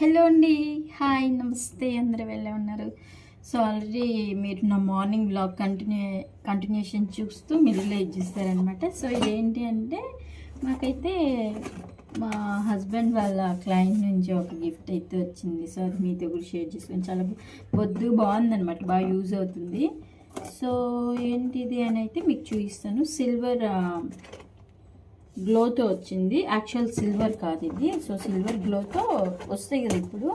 Hello అండి. Hi నమస్తే. అందరూ వెళ్ళే ఉన్నారు? సో ఆల్రెడీ మీరు నా మార్నింగ్ బ్లాగ్ కంటిన్యూ కంటిన్యూషన్ చూస్తూ మీరు ఏజ్ చేస్తారనమాట సో ఇదేంటి అంటే మాకైతే మా హస్బెండ్ వాళ్ళ క్లయింట్ నుంచి ఒక గిఫ్ట్ అయితే వచ్చింది. సో అది మీతో కూడా షేర్ చేసుకొని చాలా బొద్దు బాగుందనమాట బాగా యూజ్ అవుతుంది. సో ఏంటిది అని అయితే మీకు చూపిస్తాను. సిల్వర్ గ్లోతో వచ్చింది. యాక్చువల్ సిల్వర్ కాదు ఇది. సో సిల్వర్ గ్లోతో వస్తాయి కదా ఇప్పుడు.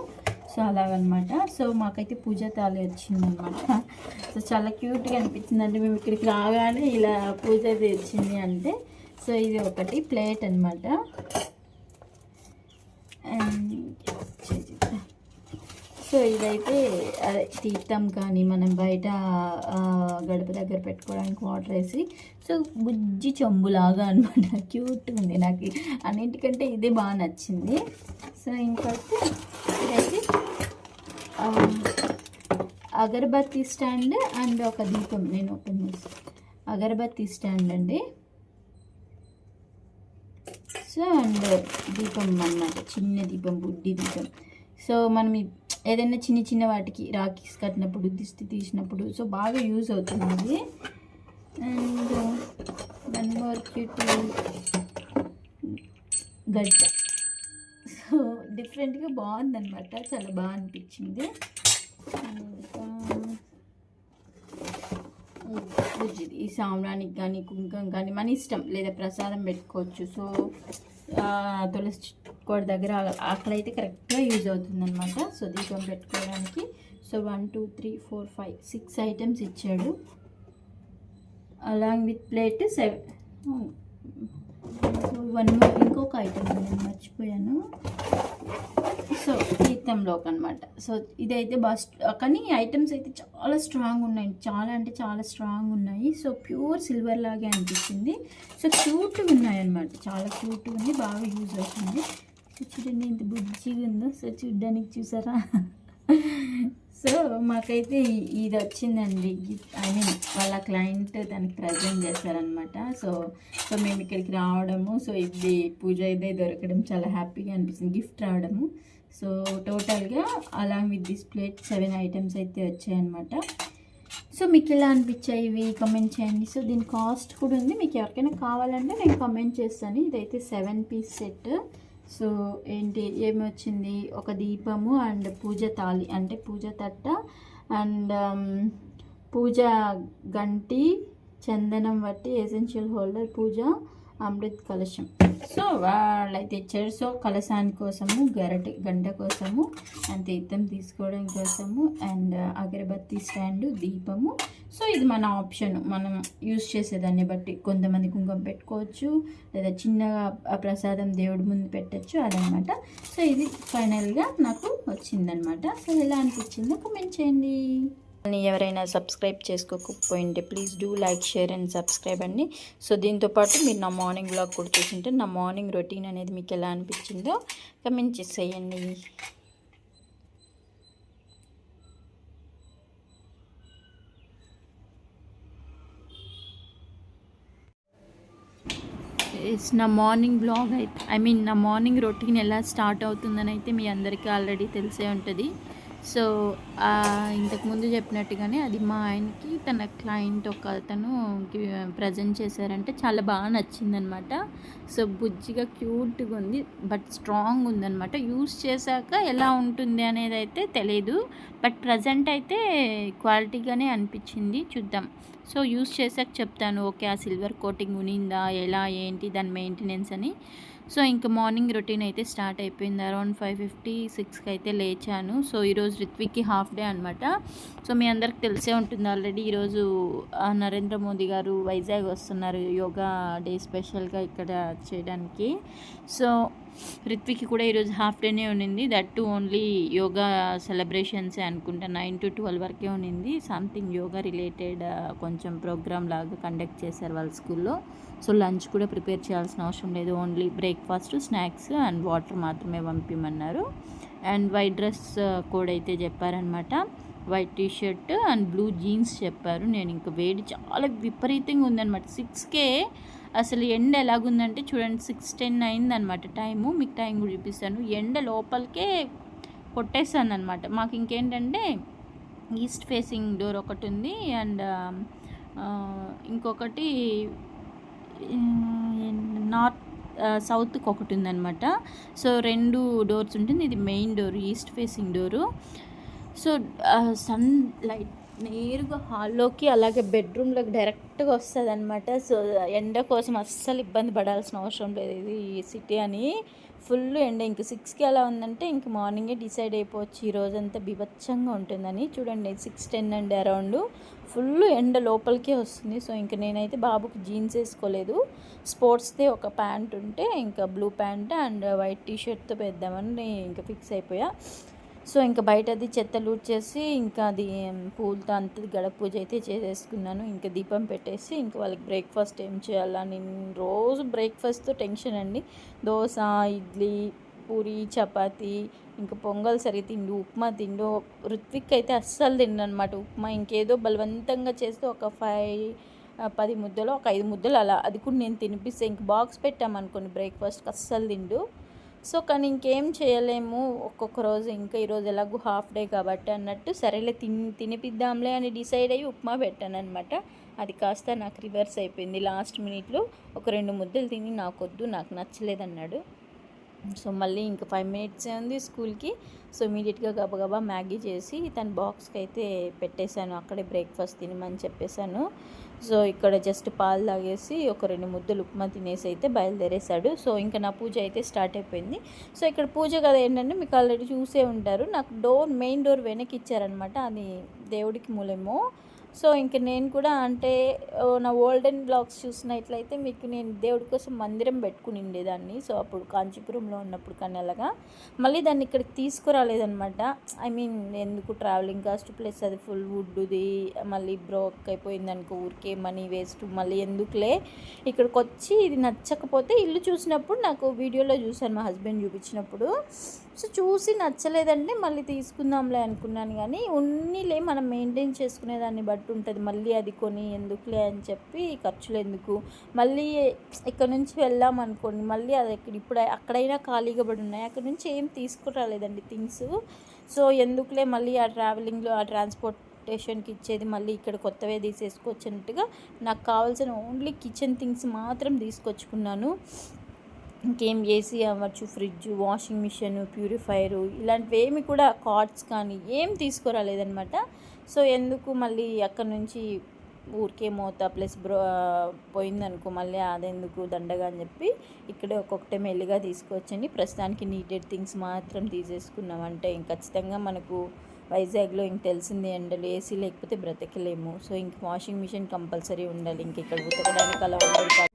సో అలాగనమాట. సో మాకైతే పూజ తాళి వచ్చిందనమాట. సో చాలా క్యూట్గా అనిపించింది అంటే మేము ఇక్కడికి రాగానే ఇలా పూజది వచ్చింది అంటే. సో ఇది ఒకటి ప్లేట్ అనమాట సో ఇదైతే అదే తీర్థం కానీ మనం బయట గడప దగ్గర పెట్టుకోవడానికి వాటర్ వేసి సో బుజ్జి చెంబులాగా అనమాట క్యూట్ ఉంది నాకు. అన్నింటికంటే ఇదే బాగా నచ్చింది. సో ఇంకొకటి ఇదైతే అగరబత్తి స్టాండ్ అండ్ ఒక దీపం. నేను ఓపెన్ చేస్తాను అగరబత్తి స్టాండ్ అండి. సో అండ్ దీపం అన్నమాట. చిన్న దీపం బుడ్డి దీపం. సో మనం ఏదైనా చిన్న చిన్న వాటికి రాఖీస్ కట్టినప్పుడు దిష్టి తీసినప్పుడు సో బాగా యూజ్ అవుతుంది. అండ్ వన్ మోర్ క్యూటీ గడ్డ. సో డిఫరెంట్గా బాగుందనమాట చాలా బాగా అనిపించింది. ఇంకా ఈ సాంబ్రానికి కానీ కుంకం కానీ మన ఇష్టం. లేదా ప్రసాదం పెట్టుకోవచ్చు. సో తులసి కోడ దగ్గర అక్కడైతే కరెక్ట్గా యూజ్ అవుతుందన్నమాట. సో దీపం పెట్టుకోవడానికి. So one two three four five six items ఇచ్చాడు. Along with plate seven so one ఇంకొక ఐటమ్ నేను మర్చిపోయాను. సో తీర్థంలోకి అనమాట సో ఇదైతే బాగా కానీ ఐటమ్స్ అయితే చాలా స్ట్రాంగ్ ఉన్నాయి. చాలా అంటే చాలా స్ట్రాంగ్ ఉన్నాయి. సో ప్యూర్ సిల్వర్ లాగే అనిపించింది సో క్యూట్గా ఉన్నాయి అనమాట చాలా క్యూట్గా ఉంది బాగా యూజ్ అవుతుంది. సో చూడండి ఎంత బుజ్జిగా ఉందో. సో చూడ్డానికి చూసారా? సో మాకైతే ఇది వచ్చిందండి. గిఫ్ట్ ఐ మీన్ వాళ్ళ క్లయింట్ దానికి ప్రజెంట్ చేశారనమాట సో సో మేము ఇక్కడికి రావడము సో ఇది పూజ ఇదే దొరకడం చాలా హ్యాపీగా అనిపిస్తుంది. గిఫ్ట్ రావడము. సో టోటల్గా along with this plate seven items అయితే వచ్చాయన్నమాట. సో మీకు ఎలా అనిపించాయి ఇవి? కమెంట్ చేయండి. సో దీని కాస్ట్ కూడా ఉంది. మీకు ఎవరికైనా కావాలంటే నేను కమెంట్ చేస్తాను. ఇదైతే సెవెన్ పీస్ సెట్ సో ఏంటి ఏమొచ్చింది? ఒక దీపము అండ్ పూజ తాళి అంటే పూజ తట్ట అండ్ um, పూజ గంటి చందనం బట్టి ఎసెన్షియల్ హోల్డర్ పూజ అమృత్ కలశం. సో వాళ్ళైతే ఇచ్చారు. సో కలశాని కోసము గరటి గంట కోసము అండ్ తీర్థం తీసుకోవడం కోసము అండ్ అగరబత్తి స్టాండు దీపము. సో ఇది మన ఆప్షన్. మనం యూస్ చేసేదాన్ని బట్టి కొంతమంది కుంకుమ పెట్టుకోవచ్చు లేదా చిన్నగా ప్రసాదం దేవుడి ముందు పెట్టచ్చు అదనమాట. సో ఇది ఫైనల్గా నాకు వచ్చిందనమాట. సో ఎలా అనిపించిందో కమెంట్ చేయండి. ఎవరైనా subscribe చేసుకోకపోయింటే please do like share and subscribe అండి. సో దీంతో పాటు మీరు నా మార్నింగ్ బ్లాగ్ కూడా చూసింటే నా మార్నింగ్ రొటీన్ అనేది మీకు ఎలా అనిపించిందో కమెంట్ చేసేయండి. ఎస్ నా మార్నింగ్ బ్లాగ్ అయితే ఐ మీన్ నా మార్నింగ్ రొటీన్ ఎలా స్టార్ట్ అవుతుందని అయితే మీ అందరికీ ఆల్రెడీ తెలిసే ఉంటుంది. సో ఇంతకుముందు చెప్పినట్టుగానే అది మా ఆయనకి తన క్లయింట్ ఒక అతను ప్రజెంట్ చేశారంటే చాలా బాగా నచ్చిందనమాట. సో బుజ్జిగా క్యూట్గా ఉంది బట్ స్ట్రాంగ్ ఉందనమాట. యూస్ చేశాక ఎలా ఉంటుంది అనేది అయితే తెలియదు బట్ ప్రజెంట్ అయితే క్వాలిటీగానే అనిపించింది చూద్దాం. సో యూస్ చేశాక చెప్తాను ఓకే ఆ సిల్వర్ కోటింగ్ ఉనిందా ఎలా ఏంటి దాని మెయింటెనెన్స్ అని. సో ఇంకా మార్నింగ్ రొటీన్ అయితే స్టార్ట్ అయిపోయింది. అరౌండ్ ఫైవ్ ఫిఫ్టీ సిక్స్కి అయితే లేచాను. సో ఈరోజు రిత్విక్కి హాఫ్ డే అనమాట సో మీ అందరికి తెలిసే ఉంటుంది ఆల్రెడీ ఈరోజు నరేంద్ర మోదీ గారు వైజాగ్ వస్తున్నారు. యోగా డే స్పెషల్గా ఇక్కడ చేయడానికి. సో రిత్విక్కి కూడా ఈరోజు హాఫ్ డేనే ఉన్నింది. దట్ టు ఓన్లీ యోగా సెలబ్రేషన్సే అనుకుంటా నైన్ టు ట్వెల్వ్ వరకే ఉన్నింది. సంథింగ్ యోగా రిలేటెడ్ కొంచెం ప్రోగ్రామ్ లాగా కండక్ట్ చేశారు వాళ్ళ స్కూల్లో. సో లంచ్ కూడా ప్రిపేర్ చేయాల్సిన అవసరం లేదు. Only breakfast snacks and water మాత్రమే పంపిమన్నారు. అండ్ వైట్ డ్రెస్ కోడ్ అయితే చెప్పారనమాట white T shirt and blue jeans చెప్పారు. నేను ఇంకా వేడి చాలా విపరీతంగా ఉందన్నమాట. సిక్స్కే అసలు ఎండ ఎలాగుందంటే చూడండి సిక్స్ టెన్ అయిందనమాట టైము. మీకు టైం కూడా చూపిస్తాను. ఎండ లోపలికే కొట్టేసాను అనమాట మాకు ఇంకేంటంటే ఈస్ట్ ఫేసింగ్ డోర్ ఒకటి ఉంది అండ్ ఇంకొకటి నార్త్ సౌత్కి ఒకటి ఉందన్నమాట సో రెండు డోర్స్ ఉంటుంది. ఇది main door east facing door. So sunlight నేరుగా హాల్లోకి అలాగే బెడ్రూమ్లోకి డైరెక్ట్గా వస్తుంది అనమాట సో ఎండ కోసం అస్సలు ఇబ్బంది పడాల్సిన అవసరం లేదు ఇది ఈ సిటీ అని. ఫుల్ ఎండ. ఇంక సిక్స్కి ఎలా ఉందంటే ఇంక మార్నింగే డిసైడ్ అయిపోవచ్చు ఈ రోజంతా బీభత్సంగా ఉంటుందని. చూడండి six ten and around full ఎండ లోపలికే వస్తుంది. సో ఇంక నేనైతే బాబుకి జీన్స్ వేసుకోలేదు. స్పోర్ట్స్దే ఒక ప్యాంట్ ఉంటే ఇంకా blue pant and white T షర్ట్తో పెద్దామని ఇంకా ఫిక్స్ అయిపోయా. సో ఇంకా బయట అది చెత్త లూట్ చేసి ఇంకా అది పూలతో అంత గడప పూజ అయితే చేసేసుకున్నాను. ఇంకా దీపం పెట్టేసి ఇంకా వాళ్ళకి బ్రేక్ఫాస్ట్ ఏం చేయాలా నేను రోజు బ్రేక్ఫాస్ట్తో టెన్షన్ అండి. దోశ ఇడ్లీ పూరి చపాతి ఇంకా పొంగల్ సరి తిండు ఉప్మా తిండు. ఋత్విక్ అయితే అస్సలు తిండు అనమాట ఉప్మా ఇంకేదో బలవంతంగా చేస్తే ఒక ఫైవ్ పది ముద్దలు ఒక ఐదు ముద్దలు అలా. అది కూడా నేను తినిపిస్తే ఇంక బాక్స్ పెట్టామనుకోండి బ్రేక్ఫాస్ట్కి అస్సలు తిండు. సో కానీ ఇంకేం చేయలేము. ఒక్కొక్క రోజు ఇంకా ఈరోజు ఎలాగో హాఫ్ డే కాబట్టి అన్నట్టు సరేలే తిని తినిపిద్దాంలే అని డిసైడ్ అయ్యి ఉప్మా పెట్టాను అనమాట అది కాస్త నాకు రివర్స్ అయిపోయింది లాస్ట్ మినిట్లో. ఒక రెండు ముద్దలు తిని నాకు వద్దు నాకు నచ్చలేదన్నాడు. సో మళ్ళీ ఇంకా ఫైవ్ మినిట్స్ ఉంది స్కూల్కి సో ఇమీడియట్గా గబగబా మ్యాగీ చేసి తన బాక్స్కి అయితే పెట్టేశాను. అక్కడే బ్రేక్ఫాస్ట్ తినమని చెప్పేశాను. సో ఇక్కడ జస్ట్ పాలు తాగేసి ఒక రెండు ముద్దలు ఉప్మా తినేసి అయితే బయలుదేరేశాడు. సో ఇంకా నా పూజ అయితే స్టార్ట్ అయిపోయింది. సో ఇక్కడ పూజ కదా ఏంటంటే మీకు ఆల్రెడీ చూసే ఉంటారు. నాకు డోర్ మెయిన్ డోర్ వెనక్కి ఇచ్చారనమాట అది దేవుడికి మూలేమో. సో ఇంక నేను కూడా అంటే నా ఓల్డెన్ బ్లాగ్స్ చూసినట్లయితే మీకు నేను దేవుడి కోసం మందిరం పెట్టుకుని ఉండేదాన్ని. సో అప్పుడు కాంచీపురంలో ఉన్నప్పుడు కానీ అలాగా. మళ్ళీ దాన్ని ఇక్కడికి తీసుకురాలేదనమాట ఐ మీన్ ఎందుకు ట్రావెలింగ్ కాస్ట్ ప్లస్ అది ఫుల్ వుడ్ది మళ్ళీ బ్రోక్ అయిపోయింది అనుకో ఊరికే మనీ వేస్ట్ మళ్ళీ ఎందుకులే? ఇక్కడికి వచ్చి ఇది నచ్చకపోతే ఇల్లు చూసినప్పుడు నాకు వీడియోలో చూశాను మా హస్బెండ్ చూపించినప్పుడు. సో చూసి నచ్చలేదంటే మళ్ళీ తీసుకుందాంలే అనుకున్నాను కానీ ఉన్నీలే మనం మెయింటైన్ చేసుకునేదాన్ని బట్టి బట్టి ఉంటుంది. మళ్ళీ అది కొని ఎందుకులే అని చెప్పి ఖర్చులు ఎందుకు? మళ్ళీ ఇక్కడ నుంచి వెళ్ళాం అనుకోండి. మళ్ళీ అది ఇక్కడ ఇప్పుడు అక్కడైనా ఖాళీగా పడి ఉన్నాయి. అక్కడ నుంచి ఏం తీసుకురాలేదండి థింగ్స్. సో ఎందుకులే మళ్ళీ ఆ ట్రావెలింగ్లో ఆ ట్రాన్స్పోర్ట్ స్టేషన్కి ఇచ్చేది మళ్ళీ ఇక్కడ కొత్తవే తీసేసుకొచ్చినట్టుగా నాకు కావాల్సిన ఓన్లీ కిచెన్ థింగ్స్ మాత్రం తీసుకొచ్చుకున్నాను. ఇంకేం ఏసీ అవ్వచ్చు ఫ్రిడ్జ్ వాషింగ్ మిషన్ ప్యూరిఫైరు ఇలాంటివి ఏమి కూడా కార్డ్స్ కానీ ఏం తీసుకురాలేదనమాట సో ఎందుకు మళ్ళీ అక్కడ నుంచి ఊరికే మూత ప్లస్ బ్రో పోయిందనుకో మళ్ళీ అదెందుకు దండగా అని చెప్పి ఇక్కడే ఒక్కొక్కటే మెల్లిగా తీసుకొచ్చండి ప్రస్తుతానికి నీడెడ్ థింగ్స్ మాత్రం తీసేసుకున్నామంటే ఇంక ఖచ్చితంగా మనకు వైజాగ్లో ఇంక తెలిసింది ఎండలు ఏసీ లేకపోతే బ్రతకలేము. సో ఇంక వాషింగ్ మిషన్ కంపల్సరీ ఉండాలి. ఇంక ఇక్కడ ఉతకడానికి అలా ఉండదు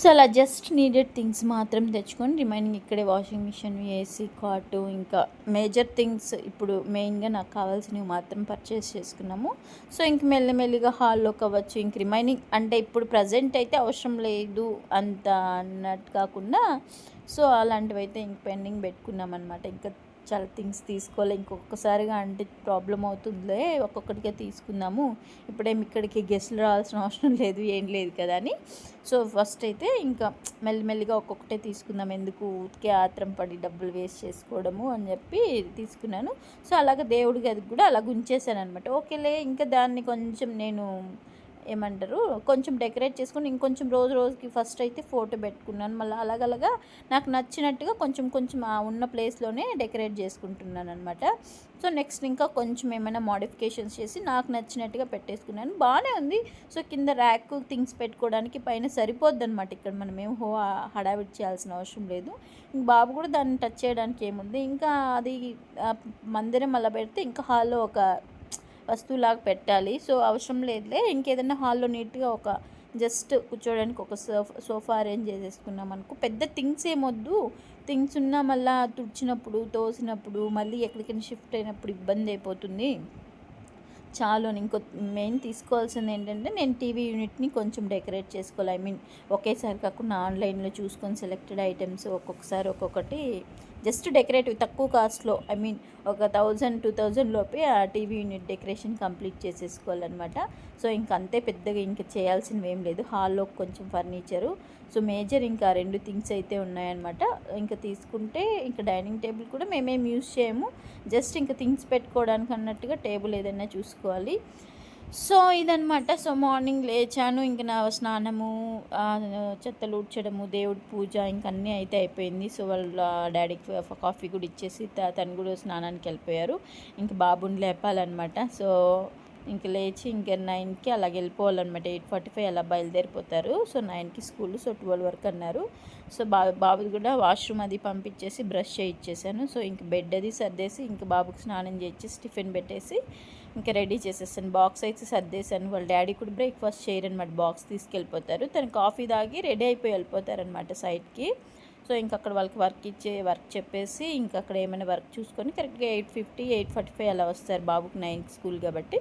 సో అలా జస్ట్ నీడెడ్ థింగ్స్ మాత్రం తెచ్చుకొని రిమైనింగ్ ఇక్కడే వాషింగ్ మిషన్ ఏసీ కాటు ఇంకా మేజర్ థింగ్స్ ఇప్పుడు మెయిన్గా నాకు కావాల్సినవి మాత్రం పర్చేస్ చేసుకున్నాము. సో ఇంక మెల్లమెల్లిగా హాల్లోకి కావచ్చు ఇంక రిమైనింగ్ అంటే ఇప్పుడు ప్రజెంట్ అయితే అవసరం లేదు అంత అన్నట్టు కాకుండా సో అలాంటివి అయితే ఇంక పెండింగ్ పెట్టుకున్నాం అనమాట ఇంకా చాలా థింగ్స్ తీసుకోవాలి. ఇంకొకసారిగా అంటే ప్రాబ్లం అవుతుందిలే ఒక్కొక్కటిగా తీసుకుందాము. ఇప్పుడేం ఇక్కడికి గెస్ట్లు రావాల్సిన అవసరం లేదు ఏం లేదు కదా అని. సో ఫస్ట్ అయితే ఇంకా మెల్లిమెల్లిగా ఒక్కొక్కటే తీసుకుందాం. ఎందుకు ఊతికే ఆత్రం పడి డబ్బులు వేస్ట్ చేసుకోవడము అని చెప్పి తీసుకున్నాను. సో అలాగ దేవుడి గదికి కూడా అలా ఉంచేసాను అనమాట ఓకేలే ఇంకా దాన్ని కొంచెం నేను ఏమంటారు కొంచెం డెకరేట్ చేసుకుని ఇంకొంచెం రోజు రోజుకి ఫస్ట్ అయితే ఫోటో పెట్టుకున్నాను. మళ్ళీ అలాగలగా నాకు నచ్చినట్టుగా కొంచెం కొంచెం ఆ ఉన్న ప్లేస్లోనే డెకరేట్ చేసుకుంటున్నాను అనమాట సో నెక్స్ట్ ఇంకా కొంచెం ఏమైనా మోడిఫికేషన్స్ చేసి నాకు నచ్చినట్టుగా పెట్టేసుకున్నాను. బాగానే ఉంది. సో కింద ర్యాక్ థింగ్స్ పెట్టుకోవడానికి పైన సరిపోద్ది అనమాట ఇక్కడ మనం ఏం హో హడావిడి చేయాల్సిన అవసరం లేదు. ఇంక బాబు కూడా దాన్ని టచ్ చేయడానికి ఏముంది? ఇంకా అది మందిరం అలా పెడితే ఇంకా హాల్లో ఒక వస్తువులాగా పెట్టాలి. సో అవసరం లేదులే. ఇంకేదైనా హాల్లో నీట్గా ఒక జస్ట్ కూర్చోడానికి ఒక సోఫా సోఫా అరేంజ్ చేసేసుకున్నాం అనుకో పెద్ద థింగ్స్ ఏమొద్దు థింగ్స్ ఉన్నా మళ్ళీ తుడిచినప్పుడు తోసినప్పుడు మళ్ళీ ఎక్కడికైనా షిఫ్ట్ అయినప్పుడు ఇబ్బంది అయిపోతుంది. చాలు అని ఇంకో మెయిన్ తీసుకోవాల్సింది ఏంటంటే నేను టీవీ యూనిట్ని కొంచెం డెకరేట్ చేసుకోవాలి. ఐ మీన్ ఒకేసారి కాకుండా ఆన్లైన్లో చూసుకొని సెలెక్టెడ్ ఐటమ్స్ ఒక్కొక్కసారి ఒక్కొక్కటి జస్ట్ డెకరేటివ్ తక్కువ కాస్ట్లో ఐ మీన్ ఒక థౌజండ్ టూ థౌజండ్ లోపే ఆ టీవీ యూనిట్ డెకరేషన్ కంప్లీట్ చేసేసుకోవాలన్నమాట. సో ఇంక అంతే పెద్దగా ఇంకా చేయాల్సినవి ఏం లేదు. హాల్లో కొంచెం ఫర్నిచరు. సో మేజర్ ఇంకా రెండు థింగ్స్ అయితే ఉన్నాయన్నమాట. ఇంకా తీసుకుంటే ఇంకా డైనింగ్ టేబుల్ కూడా మేమేం యూస్ చేయము. జస్ట్ ఇంకా థింగ్స్ పెట్టుకోవడానికి అన్నట్టుగా టేబుల్ ఏదైనా చూసుకోవాలి. సో ఇదనమాట సో మార్నింగ్ లేచాను. ఇంక నా స్నానము చెత్తలు ఊడ్చడము దేవుడి పూజ ఇంక అన్నీ అయితే అయిపోయింది. సో వాళ్ళ డాడీకి కాఫీ కూడా ఇచ్చేసి త- తను కూడా స్నానానికి వెళ్ళిపోయారు. ఇంక బాబుని లేపాలన్నమాట. సో ఇంక లేచి ఇంక నైన్కి అలాగ వెళ్ళిపోవాలన్నమాట. ఎయిట్ ఫార్టీ ఫైవ్ అలా బయలుదేరిపోతారు. సో నైన్కి స్కూల్ సో ట్వెల్వ్ వరకు అన్నారు. సో బా బాబుది కూడా వాష్రూమ్ అది పంపించేసి బ్రష్ చేయించేసాను సో ఇంక బెడ్ అది సర్దేసి ఇంక బాబుకి స్నానం చేయించేసి టిఫిన్ పెట్టేసి ఇంకా రెడీ చేసేసాను బాక్స్ అయితే సర్దేశాను. వాళ్ళ డాడీ కూడా బ్రేక్ఫాస్ట్ చేయరనమాట. బాక్స్ తీసుకెళ్ళిపోతారు. తను కాఫీ తాగి రెడీ అయిపోయి వెళ్ళిపోతారనమాట సైడ్కి సో ఇంక అక్కడ వాళ్ళకి వర్క్ ఇచ్చే వర్క్ చెప్పేసి ఇంక అక్కడ ఏమైనా వర్క్ చూసుకొని కరెక్ట్గా eight fifty eight forty five అలా వస్తారు బాబుకి నైన్కి స్కూల్ కాబట్టి.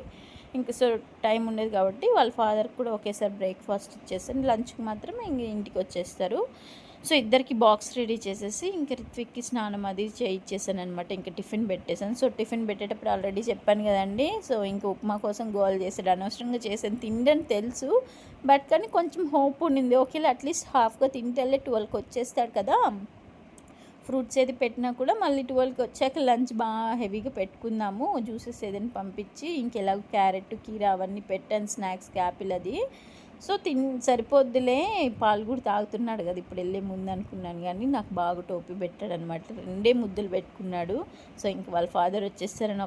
ఇంకా సో టైం ఉండేది కాబట్టి వాళ్ళ ఫాదర్కి కూడా ఒకేసారి బ్రేక్ఫాస్ట్ ఇచ్చేసాను లంచ్కి మాత్రం ఇంక ఇంటికి వచ్చేస్తారు. సో ఇద్దరికి బాక్స్ రెడీ చేసేసి ఇంక రిత్విక్కి స్నానం అది చేయించేసాను అనమాట ఇంకా టిఫిన్ పెట్టేశాను సో టిఫిన్ పెట్టేటప్పుడు ఆల్రెడీ చెప్పాను కదండి. సో ఇంక ఉప్మా కోసం గోల్ చేసాడు అనవసరంగా చేశాను తిండని తెలుసు. బట్ కానీ కొంచెం హోప్ ఉండింది. ఓకేలా అట్లీస్ట్ హాఫ్గా తింటే ట్వెల్వ్కి వచ్చేస్తాడు కదా. ఫ్రూట్స్ ఏది పెట్టినా కూడా మళ్ళీ ట్వెల్వ్కి వచ్చాక లంచ్ బాగా హెవీగా పెట్టుకుందాము. జ్యూసెస్ ఏదైనా పంపించి ఇంకెలా క్యారెట్ కీర అవన్నీ పెట్టాను. స్నాక్స్కి యాపిల్ అది. సో తిన్ సరిపోద్దులే పాలు కూడా తాగుతున్నాడు కదా ఇప్పుడు వెళ్ళే ముందు అనుకున్నాను కానీ నాకు బాగా టోపీ పెట్టాడు అనమాట రెండే ముద్దలు పెట్టుకున్నాడు. సో ఇంక వాళ్ళ ఫాదర్ వచ్చేస్తారని